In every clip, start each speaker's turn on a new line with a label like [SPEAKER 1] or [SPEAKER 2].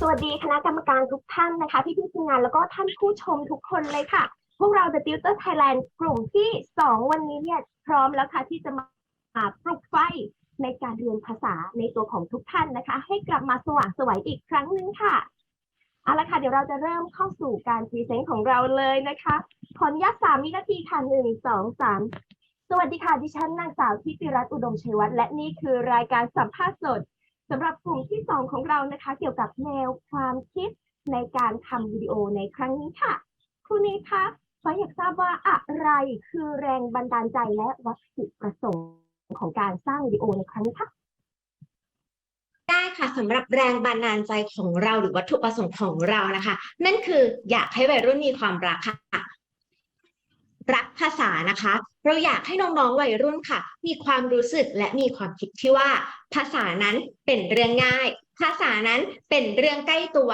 [SPEAKER 1] สวัสดีคณะกรรมการทุกท่านนะคะ พี่พี่ทีมงานแล้วก็ท่านผู้ชมทุกคนเลยค่ะ พวกเรา The Tutor Thailand กลุ่มที่ 2 วันนี้เนี่ยพร้อมแล้วค่ะที่จะมาปลุกไฟในการเรียนภาษาในตัวของทุกท่านนะคะ ให้กลับมาสว่างสวยอีกครั้งหนึ่งค่ะเอาละค่ะเดี๋ยวเราจะเริ่มเข้าสู่การพรีเซนต์ของเราเลยนะคะขออนุญาตสามวินาทีค่ะหนึ่งสองสามสวัสดีค่ะดิฉันนางสาวทิติรัตน์อุดมชัยวัฒน์และนี่คือรายการสัมภาษณ์สด สำหรับกลุ่มที่สองของเรานะคะ เกี่ยวกับแนวความคิดในการทำวิดีโอในครั้งนี้ค่ะ ครูนี้คะขออยากทราบว่าอะไรคือแรงบันดาลใจและวัตถุประสงค์ของการสร้างวิดีโอในครั้งนี้ค่ะ
[SPEAKER 2] ได้ค่ะสำหรับแรงบันดาลใจของเราหรือวัตถุประสงค์ของเรานะคะ นั่นคืออยากให้วัยรุ่นมีความรักค่ะ รักภาษานะคะ เราอยากให้น้องๆวัยรุ่นค่ะ มีความรู้สึกและมีความคิดที่ว่า ภาษานั้นเป็นเรื่องง่าย ภาษานั้นเป็นเรื่องใกล้ตัว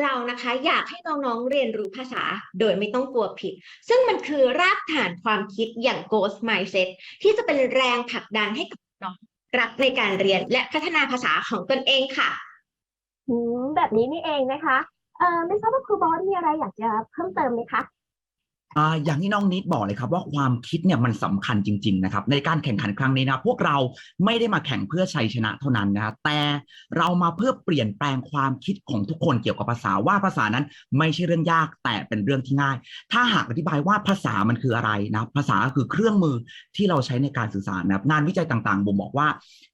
[SPEAKER 2] เรานะคะอยากให้น้องๆเรียนรู้ภาษาโดยไม่ต้องกลัวผิด ซึ่งมันคือรากฐานความคิดอย่าง Ghost Mindset ที่จะเป็นแรงผลักดันให้กับน้องรักในการเรียนและพัฒนาภาษาของตนเองค่ะ
[SPEAKER 1] แบบนี้นี่เองนะคะเอ่อไม่ทราบว่าครูบอสมีอะไรอยากจะเพิ่มเติมไหมคะ
[SPEAKER 3] อย่างที่น้องนิดบอกเลยครับว่าความคิดเนี่ยมันสำคัญจริง ๆ นะครับ ในการแข่งขันครั้งนี้นะพวกเราไม่ได้มาแข่งเพื่อชัยชนะเท่านั้นนะแต่เรามาเพื่อเปลี่ยนแปลงความคิดของทุกคนเกี่ยวกับภาษาว่าภาษานั้นไม่ใช่เรื่องยากแต่เป็นเรื่องที่ง่าย ถ้าหากอธิบายว่าภาษามันคืออะไรนะภาษาคือเครื่องมือที่เราใช้ในการสื่อสารนะครับงานวิจัยต่างๆบ่งบอกว่า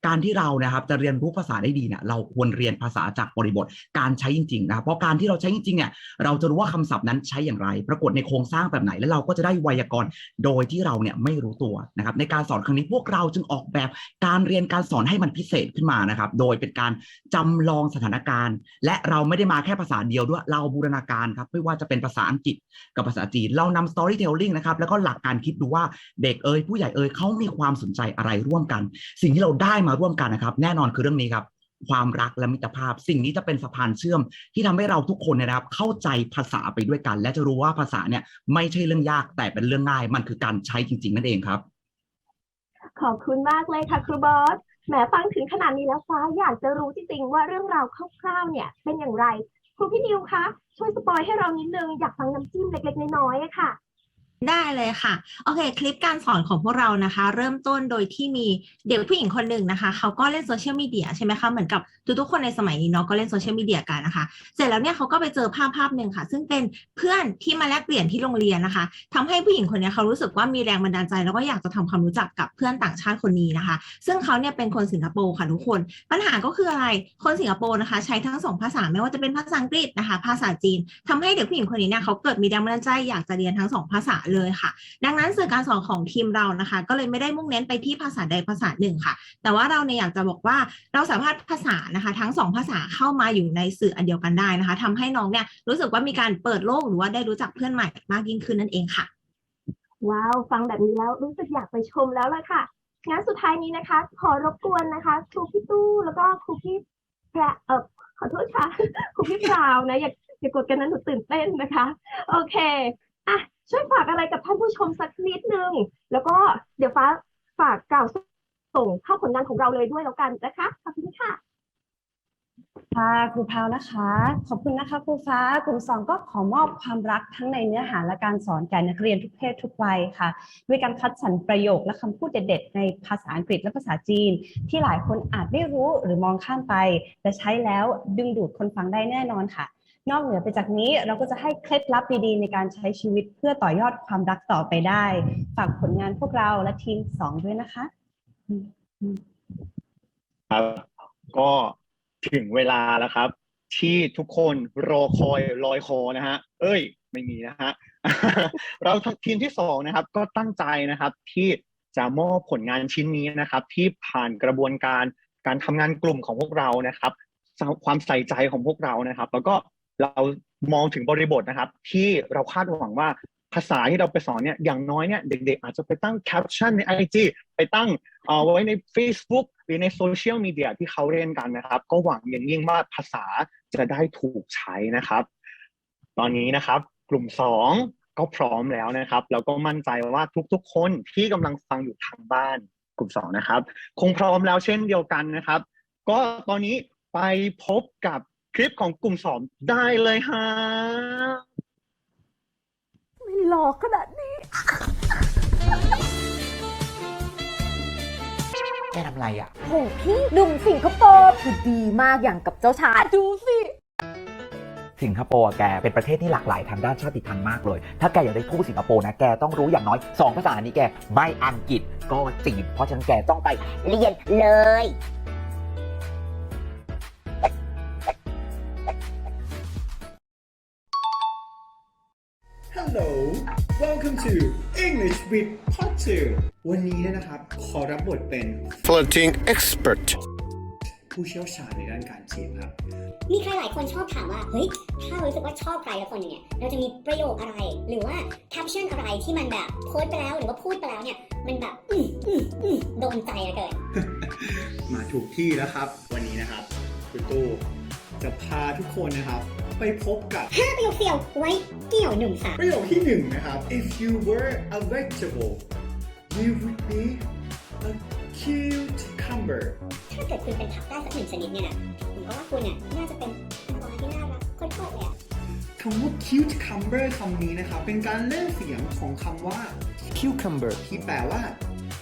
[SPEAKER 3] การที่เรานะครับจะเรียนรู้ภาษาได้ดีเนี่ยเราควรเรียนภาษาจากบริบทการใช้จริงๆนะเพราะการที่เราใช้จริงๆเนี่ยเราจะรู้ว่าคำศัพท์นั้นใช้อย่างไร ปรากฏในโครงสร้างแบบไหน แล้วเราก็จะได้ไวยากรณ์โดยที่เราเนี่ยไม่รู้ตัวนะครับในการสอนครั้งนี้พวกเราจึงออกแบบการเรียนการสอนให้มันพิเศษขึ้นมานะครับ โดยเป็นการจำลองสถานการณ์ และเราไม่ได้มาแค่ภาษาเดียวด้วยเราบูรณาการครับไม่ว่าจะเป็นภาษาอังกฤษกับภาษาจีน เรานำ storytelling นะครับแล้วก็หลักการคิดดูว่าเด็กเอ่ยผู้ใหญ่เอ่ยเขามีความสนใจอะไรร่วมกัน สิ่งที่เราได้มาร่วมกันนะครับ แน่นอนคือเรื่องนี้ครับ ความรักและมิตรภาพ สิ่งนี้จะเป็นสะพานเชื่อมที่ทำให้เราทุกคนนะครับ เข้าใจภาษาไปด้วยกัน และจะรู้ว่าภาษาเนี่ยไม่ใช่เรื่องยากแต่เป็นเรื่องง่าย มันคือการใช้จริง ๆ นั่นเองครับ
[SPEAKER 1] ขอบคุณมากเลยค่ะครูบอสแหมฟังถึงขนาดนี้แล้วฟ้าอยากจะรู้จริงๆว่าเรื่องราวคร่าวๆเนี่ยเป็นอย่างไรครูพี่นิวคะช่วยสปอยให้เรานิดนึงอยากฟังน้ำจิ้มเล็กๆน้อยๆค่ะ
[SPEAKER 4] ได้เลยค่ะ โอเค คลิปการสอนของพวกเรานะคะ เริ่มต้นโดยที่มีเด็กผู้หญิงคนหนึ่งนะคะ เขาก็เล่นโซเชียลมีเดียใช่ไหมคะ เหมือนกับทุกๆคนในสมัยนี้เนาะก็เล่นโซเชียลมีเดียกันนะคะ เสร็จแล้วเนี่ยเขาก็ไปเจอภาพภาพหนึ่งค่ะ ซึ่งเป็นเพื่อนที่มาแลกเปลี่ยนที่โรงเรียนนะคะทำให้ผู้หญิงคนนี้เขารู้สึกว่ามีแรงบันดาลใจ แล้วก็อยากจะทำความรู้จักกับเพื่อนต่างชาติคนนี้นะคะ ซึ่งเขาเนี่ยเป็นคนสิงคโปร์ค่ะทุกคน ปัญหาก็คืออะไร คนสิงคโปร์นะคะ ใช้ทั้งสองภาษาไม่ว่าจะเป็นภาษาอังกฤษนะคะ ภาษาจีนทำให้เด็กผู้หญิงคนนี้เนี่ยเขาเกิดมีแรงบันดาลใจอยากจะเรียนทั้งสองภาษาเลยค่ะ ดังนั้นสื่อการสอนของทีมเรานะคะ ก็เลยไม่ได้มุ่งเน้นไปที่ภาษาใดภาษาหนึ่งค่ะ แต่ว่าเราเนี่ยอยากจะบอกว่าเราสามารถภาษานะคะ ทั้งสองภาษาเข้ามาอยู่ในสื่ออันเดียวกันได้นะคะทำให้น้องเนี่ยรู้สึกว่ามีการเปิดโลกหรือว่าได้รู้จักเพื่อนใหม่มากยิ่งขึ้นนั่นเองค่ะ
[SPEAKER 1] ว้าว ฟังแบบนี้แล้วรู้สึกอยากไปชมแล้วล่ะค่ะงั้นสุดท้ายนี้นะคะ ขอรบกวนนะคะครูพี่ตู้แล้วก็ครูพี่แพรเออขอโทษค่ะครูพี่พราวนะอย่าอย่ากดกันนะหนูตื่นเต้นนะคะ โอเค อะช่วยฝากอะไรกับท่านผู้ชมสักนิดนึง แล้วก็เดี๋ยวฟ้าฝากกล่าวส่งเข้าผลงานของเราเลยด้วยแล้วกันนะคะขอบคุณค่ะ
[SPEAKER 5] ค่ะครูพาวนะคะ ขอบคุณนะคะครูฟ้ากลุ่มสองก็ขอมอบความรักทั้งในเนื้อหาและการสอนแก่นักเรียนทุกเพศทุกวัยค่ะ ด้วยการคัดสรรประโยคและคำพูดเด็ดๆในภาษาอังกฤษและภาษาจีน ที่หลายคนอาจไม่รู้หรือมองข้ามไป แต่ใช้แล้วดึงดูดคนฟังได้แน่นอนค่ะ นอกเหนือไปจากนี้เราก็จะให้เคล็ดลับดีๆในการใช้ชีวิตเพื่อต่อยอดความรักต่อไปได้ ฝากผลงานพวกเราและทีมสองด้วยนะคะอืมอืม
[SPEAKER 6] ครับ ก็ถึงเวลาแล้วครับ ที่ทุกคนรอคอยลอยคอนะฮะ เอ้ย ไม่มีนะฮะ เราทีมที่สองนะครับ ก็ตั้งใจนะครับที่จะมอบผลงานชิ้นนี้นะครับ ที่ผ่านกระบวนการการทำงานกลุ่มของพวกเรานะครับ ความใส่ใจของพวกเรานะครับ แล้วก็ เรามองถึงบริบทนะครับ ที่เราคาดหวังว่าภาษาที่เราไปสอนเนี่ยอย่างน้อยเนี่ยเด็กๆ อาจจะไปตั้งแคปชั่นใน IG ไปตั้งเอาไว้ใน Facebook หรือในโซเชียลมีเดียที่เขาเรียนกันนะครับ ก็หวังอย่างยิ่งว่าภาษาจะได้ถูกใช้นะครับ ตอนนี้นะครับ กลุ่มสองก็พร้อมแล้วนะครับแล้วก็มั่นใจว่าทุกๆ คนที่กำลังฟังอยู่ทางบ้าน กลุ่มสองนะครับ คงพร้อมแล้วเช่นเดียวกันนะครับ ก็ตอนนี้ไปพบกับ คลิปของกลุ่มสองได้เลยฮะ
[SPEAKER 1] ไม่หลอกขนาดนี้
[SPEAKER 3] แกทำอะไรอะ
[SPEAKER 1] โหพี่หนุ่มสิงคโปร์คือดีมากอย่างกับเจ้าชายดูสิ
[SPEAKER 7] สิงคโปร์อะแกเป็นประเทศที่หลากหลายทางด้านชาติพันธุ์มากเลย ถ้าแกอยากได้ทูตสิงคโปร์นะแกต้องรู้อย่างน้อย 2 ภาษานี้แกไม่อังกฤษก็จีนเพราะฉะนั้นแกต้องไป เรียนเลย
[SPEAKER 8] English with Potter วันนี้เนยนะครับ ขอรับบทเป็น
[SPEAKER 9] Flirting expert.
[SPEAKER 8] ผู้เชี่ยวชาญในด้านการจีบครับ
[SPEAKER 10] มีใครหลายคนชอบถามว่า เฮ้ย ถ้าเรารู้สึกว่าชอบใครละคนหนึ่งเนี่ยเราจะมีประโยคอะไร หรือว่าแคปชั่นอะไรที่มันแบบโพสต์ไปแล้วหรือว่าพูดไปแล้วเนี่ย มันแบบ อืมอืมอืมโดนใจเหลือเกิน
[SPEAKER 8] มาถูกที่แล้วครับ วันนี้นะครับคุณตู้จะพาทุกคนนะครับ ไปพบกับ
[SPEAKER 10] ห้าประโยคเสี่ยวไว้เกี่ยวหนุ่มสาว
[SPEAKER 8] ประโยคที่หนึ่งนะครับ if you were a vegetable you would be a cucumber
[SPEAKER 10] ถ้าเกิดคุณเป็นผักได้สักหนึ่งชนิดเนี่ยนะผมก็ว่าคุณเนี่ยน่าจะเป็นตัวที่น่ารักโคตรๆเลยอะ
[SPEAKER 8] คำว่า cucumber คำนี้นะครับ เป็นการเล่นเสียงของคำว่า
[SPEAKER 9] Cucumber.
[SPEAKER 8] ที่แปลว่า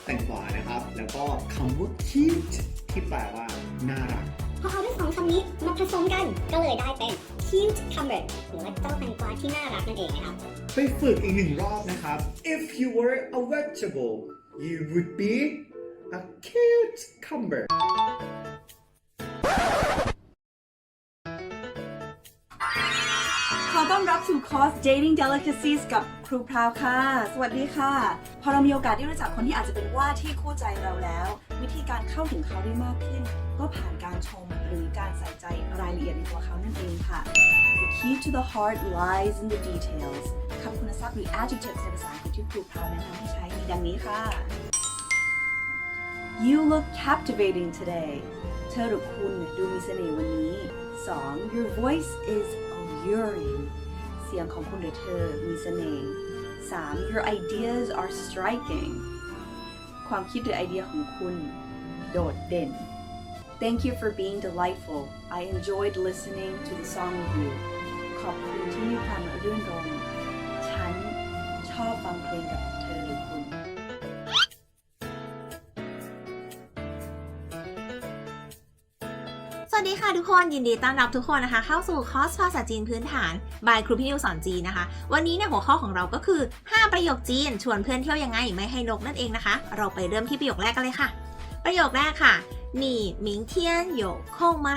[SPEAKER 8] แตงกวานะครับ แล้วก็คำว่า cute ที่แปลว่าน่ารัก
[SPEAKER 10] พอเอาทั้งสองคำนี้มาผสมกันก็เลยได้เป็น cute cumber หรือว่าเจ้าแตงกวาที่น่ารักนั่นเองนะครับ
[SPEAKER 8] ไปฝึกอีกหนึ่งรอบนะครับ if you were a vegetable you would be a cucumber
[SPEAKER 11] ต้อนรับสู่คอร์ส Dating Delicacies กับครูพราวค่ะ สวัสดีค่ะ พอเรามีโอกาสได้รู้จักคนที่อาจจะเป็นว่าที่คู่ใจเราแล้ว วิธีการเข้าถึงเขาได้มากขึ้น ก็ผ่านการชมหรือการใส่ใจรายละเอียดในตัวเขานั่นเองค่ะ The key to the heart lies in the details คำคุณศัพท์หรือ adjectives ในภาษาอังกฤษที่ครูพราวแนะนำให้ใช้มีดังนี้ค่ะ You look captivating today เธอหรือคุณดูมีเสน่ห์วันนี้ 2. Your voice is alluring เสียงของคุณหรือเธอมีเสน่ห์ 3. Your ideas are striking ความคิดหรือไอเดียของคุณ โดดเด่น Thank you for being delightful I enjoyed listening to the song with you ขอบคุณที่มีความรื่นรมฉันชอบฟังเพลงกับ
[SPEAKER 4] วัสดีค่ะทุกคนยินดีต้อนรับทุกคนนะคะ เข้าสู่คอร์สภาษาจีนพื้นฐาน บายครูพี่นิวสอนจีนนะคะ วันนี้เนี่ยหัวข้อของเราก็คือ 5 ประโยคจีน ชวนเพื่อนเที่ยวยังไงไม่ให้นกนั่นเองนะคะ เราไปเริ่มที่ประโยคแรกกันเลยค่ะ ประโยคแรกค่ะ你明天有空吗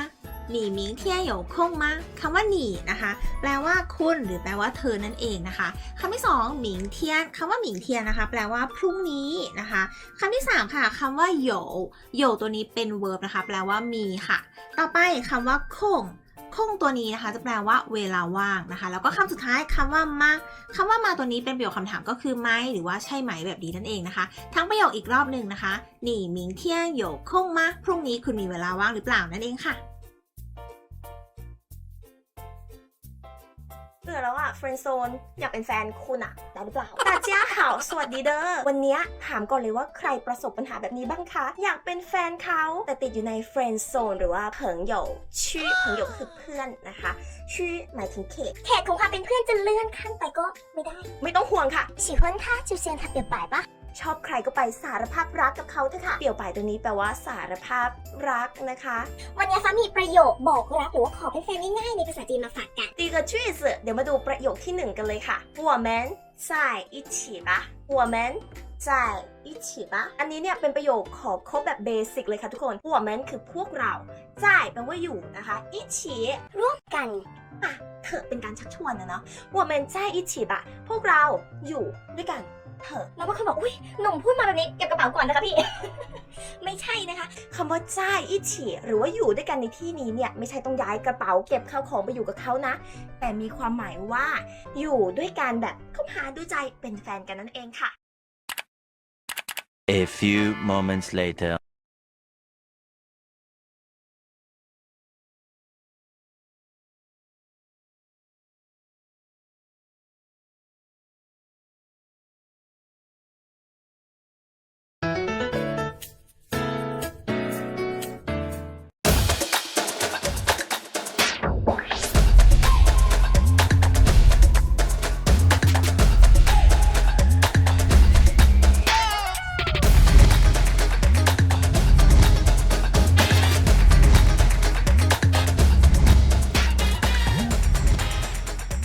[SPEAKER 4] หนีมิงเที่ยหยคงมาคำว่าหนีนะคะ แปลว่าคุณหรือแปลว่าเธอนั่นเองนะคะคำที่2หมิงเทียนคำว่าหมิงเทียนนะคะ แปลว่าพรุ่งนี้นะคะคำที่3ค่ะคำว่าโยโยตัวนี้เป็น verb นะคะ แปลว่ามีค่ะ ต่อไปคำว่าคงคงตัวนี้นะคะจะแปลว่าเวลาว่างนะคะ แล้วก็คำสุดท้ายคำว่ามาคำว่ามาตัวนี้เป็นประโยคคาถามก็คือไหมหรือว่าใช่ไหมแบบนี้นั่นเองนะคะ ทั้งประโยคอีกรอบหนึ่งนะคะหนี่มิงเทียงโยคงมาพรุ่งนี้คุณมีเวลาว่างหรือเปล่านั่นเองค่ะื่
[SPEAKER 12] อแล้วอะเฟรนด์โซนอยากเป็นแฟนคุณอะได้หรือเปล่าตาเจ้าข่าวสวัสดีเด้อวันนี้ถามก่อนเลยว่าใครประสบปัญหาแบบนี้บ้างคะ อยากเป็นแฟนเขาแต่ติดอยู่ในเฟรนด์โซนหรือว่าเผิงหยกชื่อเผิงหยกคือเพื่อนนะคะ ชื่อหมายถึงเขต
[SPEAKER 10] เขตของความเป็นเพื่อนจะเลื่อนขั้นไปก็ไม่ได้
[SPEAKER 12] ไม่ต้องห่วงค่ะ
[SPEAKER 10] ฉีเพื่นค่ะจิเซี
[SPEAKER 13] ยนทับเปียบปายปะ
[SPEAKER 12] ชอบใครก็ไปสารภาพรักกับเขาเถอะค่ะเปี่ยวป่ายตัวนี้แปลว่าสารภาพรักนะคะ
[SPEAKER 10] วันนี้ฟ้ามีประโยคบอกรักหรือว่าขอเป็นแฟนง่ายๆในภาษาจีนมาฝากกัน
[SPEAKER 12] 第一个句子เดี๋ยวมาดูประโยคที่หนึ่งกันเลยค่ะ我们在一起吧我们在一起吧อันนี้เนี่ยเป็นประโยคขอครบแบบเบสิกเลยค่ะทุกคน我们คือพวกเรา在แปลว่าอยู่นะคะ一起
[SPEAKER 10] ร่วมกัน
[SPEAKER 12] อ่ะเถอะเป็นการชักชวนนะเนาะ我们在一起吧พวกเราอยู่ด้วยกัน เถอะ
[SPEAKER 10] แล้วบางคนบอกอุ้ยหนุ่มพูดมาแบบนี้เก็บกระเป๋าก่อนนะคะพี่ ไม่ใช่นะคะ
[SPEAKER 12] คำว่าจ้าอิฉีหรือว่าอยู่ด้วยกันในที่นี้เนี่ยไม่ใช่ต้องย้ายกระเป๋าเก็บข้าวของไปอยู่กับเขานะ แต่มีความหมายว่าอยู่ด้วยกันแบบคบหาดูใจเป็นแฟนกันนั่นเองค่ะ
[SPEAKER 9] A few moments later.